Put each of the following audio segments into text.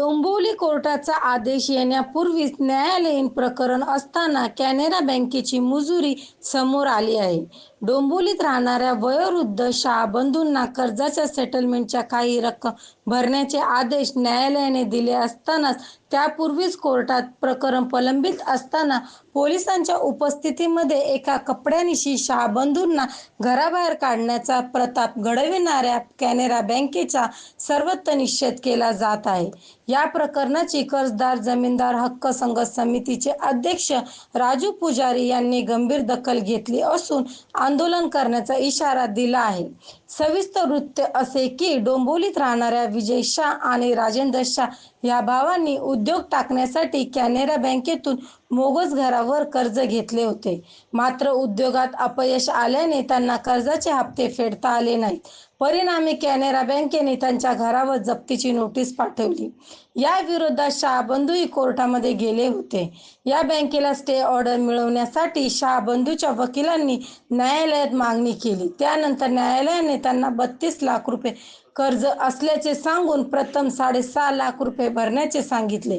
डोंबिवली कोर्टाचा आदेश येण्यापूर्वीच न्यायालयीन प्रकरण असताना कॅनरा बँकेची मुजुरी समोर आली आहे. डोंबोलीत राहणाऱ्या वयोवृद्ध शाहबंधूंना कर्जाच्या सेटलमेंटच्या काही रक्कम भरण्याचे आदेश न्यायालयाने दिले असतानाच त्यापूर्वीच कोर्टात प्रकरण प्रलंबित असताना पोलिसांच्या उपस्थितीमध्ये एका कपड्यानिशी शाहबंधूंना घराबाहेर काढण्याचा प्रताप घडविणाऱ्या कॅनरा बँकेचा सर्वत्र निषेध केला जात आहे. या प्रकरणाची कर्जदार जमीनदार हक्क संघर्ष समितीचे अध्यक्ष राजू पुजारी यांनी गंभीर दखल घेतली असून आंदोलन करण्याचा इशारा दिला आहे. सविस्तर वृत्त असे की डोंबोलीत राहणाऱ्या विजय शाह आणि राजेंद्र शाह या भावांनी उद्योग टाकण्यासाठी कॅनरा बँकेतून मोगस घरावर कर्ज घेतले होते. मात्र उद्योगात अपयश आल्याने त्यांना कर्जाचे हप्ते फेडता आले नाहीत. परिणामी कॅनरा बँकेने त्यांच्या घरावर जप्तीची नोटीस पाठवली. या विरोधात शहाबंधूही कोर्टामध्ये गेले होते. या बँकेला स्टे ऑर्डर मिळवण्यासाठी शहाबंधूच्या वकिलांनी न्यायालयात मागणी केली. त्यानंतर न्यायालयाने त्यांना बत्तीस लाख रुपये कर्ज असल्याचे सांगून प्रथम साडेसहा लाख रुपये भरण्याचे सांगितले.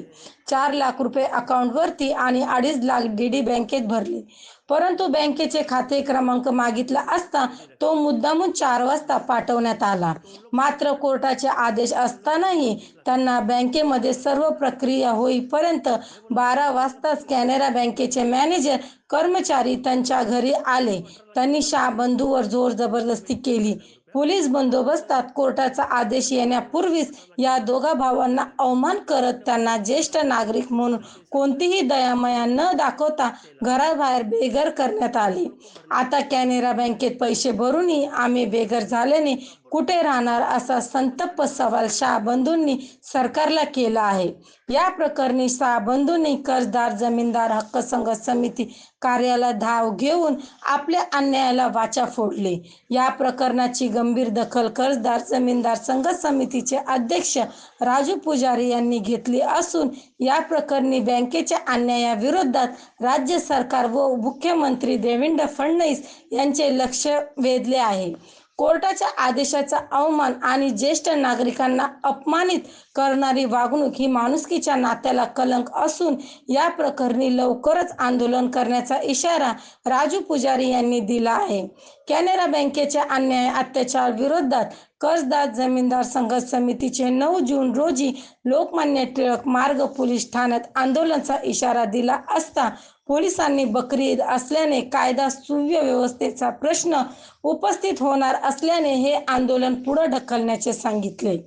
चार लाख रुपये अकाउंटवरती आणि अडीच लाख डी डी बँकेत भरले. परंतु बँकेचे खाते क्रमांक मागितला असता तो मुद्दामून चार वाजता पाठवण्यात आला. मात्र कोर्टाचे आदेश असतानाही त्यांना बँकेमध्ये सर्व प्रक्रिया होईपर्यंत बारा वाजताच कॅनरा बँकेचे मॅनेजर कर्मचारी त्यांच्या घरी आले. त्यांनी शाह बंधूवर जोर जबरदस्ती केली. पोलीस बंदोबस्तात कोर्टाचा आदेश येण्यापूर्वीच या दोघा भावांना अवमान करत त्यांना ज्येष्ठ नागरिक म्हणून कोणतीही दयामया न दाखवता घराबाहेर बेघर करण्यात आले. आता कॅनरा बँकेत पैसे भरूनही आम्ही बेघर झाल्याने कुठे राहणार असा संतप्प सवाल शाहबंधूंनी सरकारला केला आहे. या प्रकरणी शाहबंधूंनी कर्जदार जमीनदार हक्क संघर्ष समिती कार्याला धाव घेऊन आपल्या अन्यायाला वाचा फोडले. या प्रकरणाची गंभीर दखल कर्जदार जमीनदार संघर्ष समितीचे अध्यक्ष राजू पुजारी यांनी घेतली असून या प्रकरणी बँकेच्या अन्यायाविरोधात राज्य सरकार व मुख्यमंत्री देवेंद्र फडणवीस यांचे लक्ष वेधले आहे. कोर्टाच्या आदेशाचा अवमान आणि ज्येष्ठ नागरिकांना अपमानित करणारी वागणूक ही माणुसकीच्या नात्याला कलंक असून या प्रकरणी लवकरच आंदोलन करण्याचा इशारा राजू पुजारी यांनी दिला आहे. कॅनरा बँकेच्या अन्याय अत्याचार विरोधात कर्जदार जमीनदार संघर्ष समितीचे नऊ जून रोजी लोकमान्य टिळक मार्ग पोलीस ठाण्यात आंदोलनाचा इशारा दिला असता पोलिसांनी बकरीद असल्याने कायदा सुव्यवस्थेचा प्रश्न उपस्थित होणार असल्याने हे आंदोलन पुढे ढकलण्याचे सांगितले.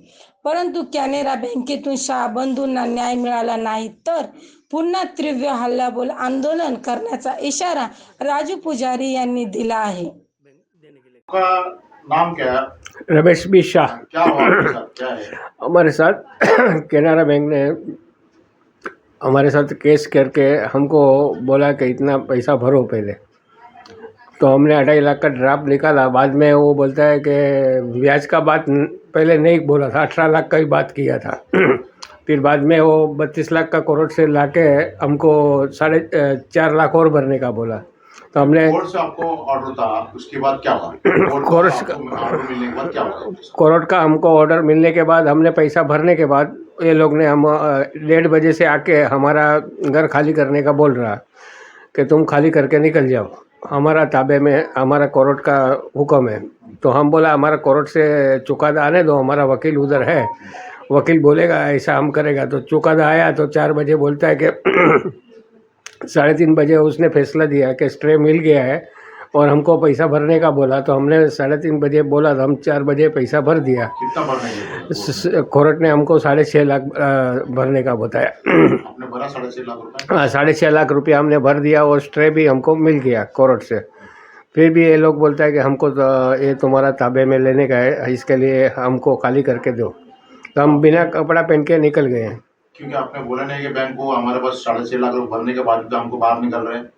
परंतु कॅनेरा बँकेतून शाहबंधूंना न्याय मिळाला नाही तर पुन्हा तीव्र हल्लाबोल आंदोलन करण्याचा इशारा राजू पुजारी यांनी दिला आहे. नाम क्या है? रमेश बी शाह क्या हुआ है? हमारे साथ केनरा बैंक ने हमारे साथ केस करके हमको बोला कि इतना पैसा भरो पहले। तो हमने अढ़ाई लाख का ड्राफ्ट निकाला। बाद में वो बोलता है कि ब्याज का बात पहले नहीं बोला था अठारह लाख का ही बात किया था। फिर बाद में वो बत्तीस लाख का करोड़ से ला के हमको साढ़े चार लाख और भरने का बोला। तो हमने कोर्ट से आपको ऑर्डर था उसके बाद क्या हुआ? कोर्ट का- ऑर्डर मिलने के बाद क्या हुआ? कोर्ट का हमको ऑर्डर मिलने के बाद हमने पैसा भरने के बाद ये लोग ने हम डेढ़ बजे से आके हमारा घर खाली करने का बोल रहा कि तुम खाली करके निकल जाओ। हमारा ताबे में हमारा कोर्ट का हुक्म है। तो हम बोला हमारा कोर्ट से चुकादा आने दो हमारा वकील उधर है। वकील बोलेगा ऐसा हम करेगा। तो चुकादा आया तो चार बजे बोलता है कि साढ़े तीन बजे उसने फैसला दिया कि स्ट्रे मिल गया है और हमको पैसा भरने का बोला। तो हमने साढ़े तीन बजे बोला तो हम चार बजे पैसा भर दिया। कोर्ट ने हमको साढ़े छः लाख भरने का बताया। साढ़े रुपए? हाँ, साढ़े छः लाख रुपया हमने भर दिया और स्ट्रे भी हमको मिल गया कोर्ट से। फिर भी ये लोग बोलता है कि हमको तो ये तुम्हारा ताबे में लेने का है इसके लिए हमको खाली करके दो। तो हम बिना कपड़ा पहन के निकल गए। हैं क्योंकि आपने बोला नहीं कि बैंक को हमारे पास साढ़े छह लाख रुपए भरने के बाद भी हमको बाहर निकल रहे हैं।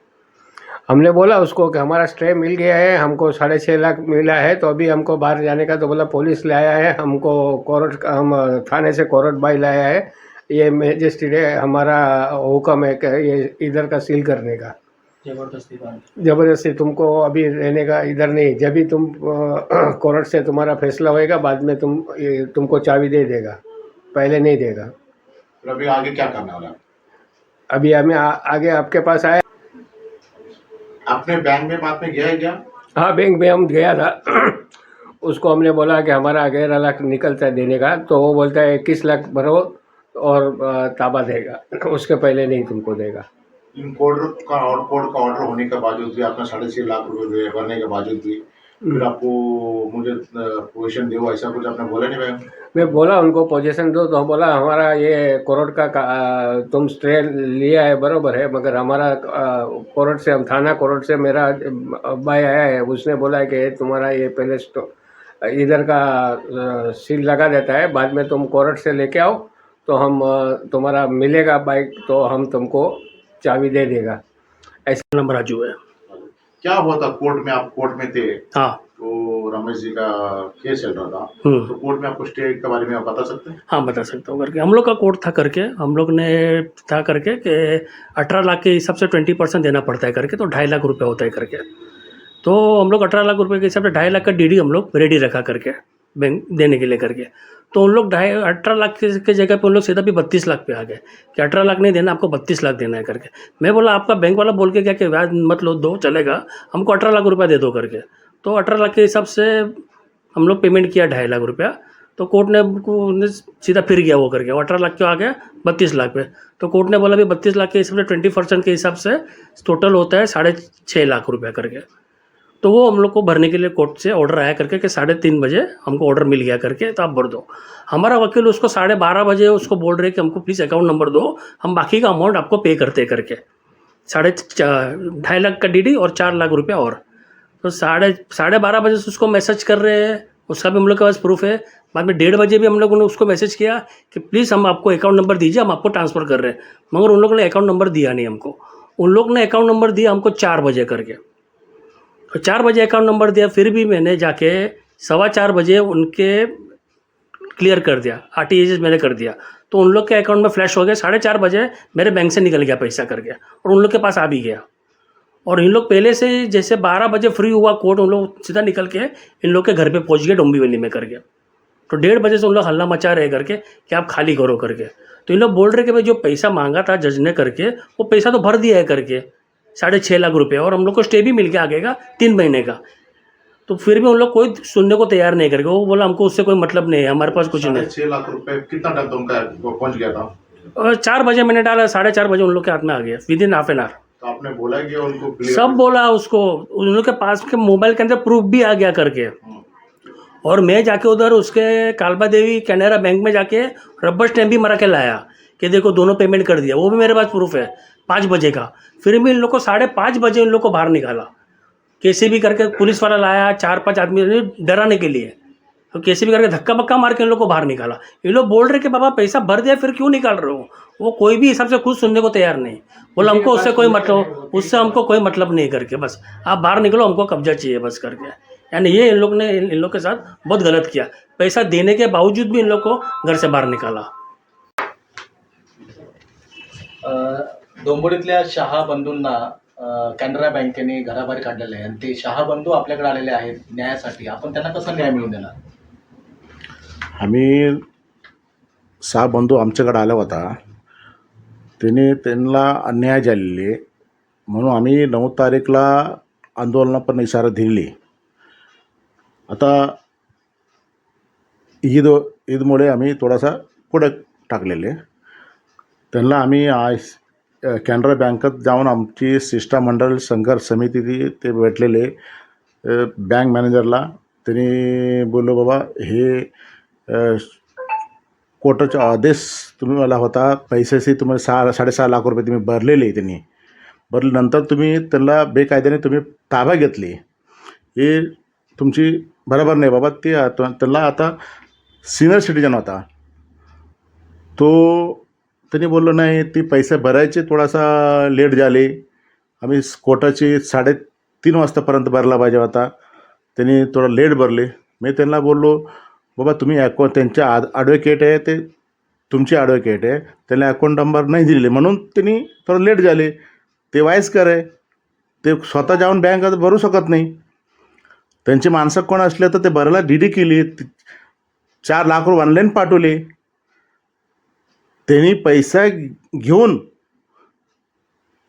हमने बोला उसको कि हमारा स्टे मिल गया है हमको साढ़े छः लाख मिला है तो अभी हमको बाहर जाने का तो बोला पुलिस लाया है हमको कोर्ट हम थाने से कोर्ट बाई लाया है। ये मैजिस्ट्रेट है हमारा हुक्म है कि ये इधर का सील करने का। ज़बरदस्ती ज़बरदस्ती तुमको अभी रहने का इधर नहीं जब भी तुम कोर्ट से तुम्हारा फैसला होएगा बाद में तुम तुमको चाबी दे देगा पहले नहीं देगा। फिर अभी आगे क्या करने वाला है? अभी हमें आगे आपके पास आए। आपने बैंक में बात में गया है क्या? हाँ बैंक में हम गया था। उसको हमने बोला कि हमारा ग्यारह लाख निकलता है देने का तो वो बोलता है इक्कीस लाख भरो और ताबा देगा। उसके पहले नहीं तुमको देगा। इन कोर्ट का और कोर्ट का ऑर्डर होने के बावजूद भी आपने साढ़े छह लाख रुपए भरने के बावजूद भी फिर आपको मुझे पोजिशन दो ऐसा कुछ आपने बोला नहीं बैंक मैं बोला उनको पोजीशन दो तो बोला हमारा ये कोर्ट का का- तुम स्टे लिया है बरोबर है मगर हमारा कोर्ट से हम थाना कोर्ट से मेरा भाई आया है उसने बोला है कि तुम्हारा ये पहले स्टो इधर का सील लगा देता है बाद में तुम कोर्ट से लेके आओ तो हम तुम्हारा मिलेगा बाइक तो हम तुमको चाबी दे देगा। ऐसा नंबर राजू है। क्या हुआ था कोर्ट में? आप कोर्ट में थे। हाँ। तो रमेश जी का केस चल रहा था। हम्म। तो कोर्ट में आपको स्टे के बारे में आप बता सकते हैं? हाँ बता सकता हूँ करके। हम लोग का कोर्ट था करके। हम लोग ने था करके कि अठारह लाख के हिसाब से ट्वेंटी परसेंट देना पड़ता है करके तो ढाई लाख रुपए होता है करके। तो हम लोग अठारह लाख रुपए के हिसाब से ढाई लाख का डी हम लोग रेडी रखा करके बैंक देने के लिए करके। तो उन लोग ढाई, अठारह लाख के जगह पे उन लोग सीधा भी बत्तीस लाख पे आ गए कि अठारह लाख नहीं देना, आपको बत्तीस लाख देना है करके। मैं बोला, आपका बैंक वाला बोल के क्या कि ब्याज मत लो, दो, चलेगा। हमको अठारह लाख रुपया दे दो करके। तो अठारह लाख के हिसाब से हम लोग पेमेंट किया ढाई लाख रुपया। तो कोर्ट ने ने सीधा फिर गया वो करके। अठारह लाख क्यों आ गया? बत्तीस लाख पे। तो कोर्ट ने बोला भी बत्तीस लाख के हिसाब से ट्वेंटी परसेंट के हिसाब से टोटल होता है साढ़े छः लाख रुपया करके। तो वो हम लोग को भरने के लिए कोर्ट से ऑर्डर आया करके कि साढ़े तीन बजे हमको ऑर्डर मिल गया करके तो आप भर दो। हमारा वकील उसको साढ़े बारह बजे उसको बोल रहे कि हमको प्लीज़ अकाउंट नंबर दो, हम बाकी का अमाउंट आपको पे करते करके। साढ़े ढाई लाख का डी और चार लाख रुपया और। तो साढ़े साढ़े बारह बजे से उसको मैसेज कर रहे हैं, उसका भी हम लोग के पास प्रूफ है। बाद में डेढ़ बजे भी हम लोगों ने उसको मैसेज किया कि प्लीज़ हम आपको अकाउंट नंबर दीजिए, हम आपको ट्रांसफ़र कर रहे हैं। मगर उन लोगों ने अकाउंट नंबर दिया नहीं हमको। उन लोग ने अकाउंट नंबर दिया हमको चार बजे करके। चार बजे अकाउंट नंबर दिया, फिर भी मैंने जाके सवा चार बजे उनके क्लियर कर दिया आर टी मैंने कर दिया। तो उन लोग के अकाउंट में फ्लैश हो गया, साढ़े चार बजे मेरे बैंक से निकल गया पैसा करके और उन लोग के पास आ भी गया। और इन लोग पहले से जैसे बारह बजे फ्री हुआ कोर्ट उन लोग सीधा निकल के इन लोग के घर पे पहुँच गए, डोंबिवली में करके तो डेढ़ बजे से उन लोग हल्ला मचा रहे करके कि आप खाली करो करके। तो इन लोग बोल रहे कि भाई जो पैसा मांगा था जज ने करके, वो पैसा तो भर दिया है करके। साढ़े छः लाख रुपए और हम लोग को स्टे भी मिल गया आगे का तीन महीने का। तो फिर भी उन लोग कोई सुनने को तैयार नहीं करके वो बोला हमको उससे कोई मतलब नहीं है हमारे पास कुछ नहीं छह लाख रुपए कितना टाइम वो पहुँच गया था। चार बजे मैंने डाला साढ़े चार बजे उन लोग के हाथ में आ गया within half an hour तो आपने बोला कि उनको सब बोला उसको उन लोग के पास के मोबाइल के अंदर प्रूफ भी आ गया करके। हम्म। और मैं जाके उधर उसके कालबा देवी कैनरा बैंक में जाके रबर स्टैम्प भी मरा के लाया कि देखो दोनों पेमेंट कर दिया। वो भी मेरे पास प्रूफ है। पाँच बजे का। फिर भी इन लोग को साढ़े पाँच बजे इन लोग को बाहर निकाला। कैसे भी करके पुलिस वाला लाया, चार पाँच आदमी डराने के लिए। तो कैसे भी करके धक्का बक्का मार के इन लोग को बाहर निकाला। ये लोग बोल रहे कि, बाबा, पैसा भर दिया फिर क्यों निकाल रहे हो? वो कोई भी हिसाब से खुद सुनने को तैयार नहीं। बोला, हमको उससे कोई मतलब उससे हमको कोई मतलब नहीं करके, बस। आप बाहर निकलो, हमको कब्जा चाहिए, बस करके। यानी ये इन लोग ने, इन लोग के साथ बहुत गलत किया। पैसा देने के बावजूद भी इन लोग को घर से बाहर निकाला। अ, शहा बंधूंना कॅनरा बँकेने घराबाहेर काढलेले आहे. आणि ते शहा बंधू आपल्याकडे आलेले आहेत न्यायासाठी. आपण त्यांना कसा न्याय मिळवून देणार? आम्ही सहा बंधू आमच्याकडे आला होता. त्याने त्यांना अन्याय झालेले म्हणून आम्ही नऊ तारीखला आंदोलना पण इशारा दिली आता ईद ईदमुळे आम्ही थोडासा पुढे टाकलेले त्यांना आम्ही आज कॅनरा बँकेत जाऊन आमची शिष्टमंडळ संघर्ष समिती ती ते भेटलेले. बँक मॅनेजरला. त्यांनी बोललो बाबा हे अ, कोर्टाचा आदेश तुम्ही मला होता. पैशाशी तुम्हाला सहा साडेसहा लाख रुपये तुम्ही भरलेले त्यांनी. भरल्यानंतर तुम्ही त्यांना बेकायद्याने तुम्ही ताबा घेतली. हे तुमची बरोबर नाही बाबा ते आता त्यांना आता सिनियर सिटीजन होता. तो त्यांनी बोललो नाही ती पैसे भरायचे थोडासा लेट झाले. आम्ही कोटाची साडेतीन वाजतापर्यंत भरला पाहिजे होता. त्यांनी थोडं लेट भरले. मी त्यांना बोललो बाबा तुम्ही ॲको त्यांचे आड ॲडव्होकेट आहे ते तुमचे ॲडव्होकेट आहे. त्यांना अकाउंट नंबर नाही दिलेले. म्हणून त्यांनी थोडं लेट झाले. ते वायस्कर आहे. ते स्वतः जाऊन बँक भरू शकत नाही. त्यांची माणसं कोण असले तर ते भरायला डी डी केली. चार लाख रुपये ऑनलाईन पाठवले. त्यांनी पैसा घेऊन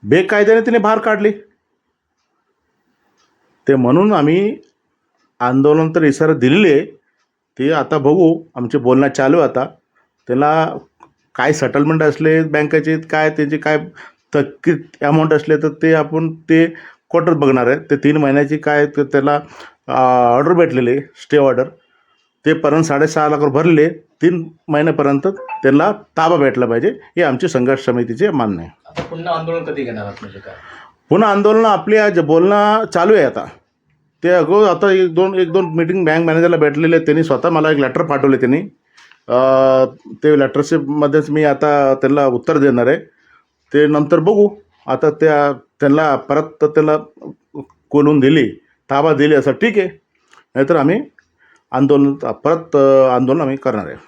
बेकायद्याने तिने बाहेर काढली. ते म्हणून आम्ही आंदोलन तर इशारा दिलेले ते आता बघू आमचे बोलणं चालू आहे आता. त्याला काय सेटलमेंट असले बँकेचे काय त्याचे काय थकीत अमाऊंट असले तर ते आपण ते कोर्टात बघणार आहे ते तीन महिन्याची काय त्याला ऑर्डर भेटलेली स्टे ऑर्डर ते पर्यंत साडेसहा लाख रुपये भरले तीन महिन्यापर्यंत त्यांना ताबा भेटला पाहिजे हे आमचे संघर्ष समितीचे मान्य आहे. आता पुन्हा आंदोलन कधी घेणार आहात म्हणजे काय? पुन्हा आंदोलन आपले आज बोलणं चालू आहे आता. ते अगो आता एक दोन एक दोन मीटिंग बँक मॅनेजरला भेटलेले आहेत त्यांनी स्वतः मला एक लेटर पाठवले त्यांनी. अं, ते लेटरचे मध्येच मी आता त्यांना उत्तर देणार आहे. ते नंतर बघू. आता त्या त्यांना परत तर त्याला कोलून दिली ताबा दिली असं ठीक आहे. नाहीतर आम्ही आंदोलन परत अं, आंदोलन आम्ही करणार आहे.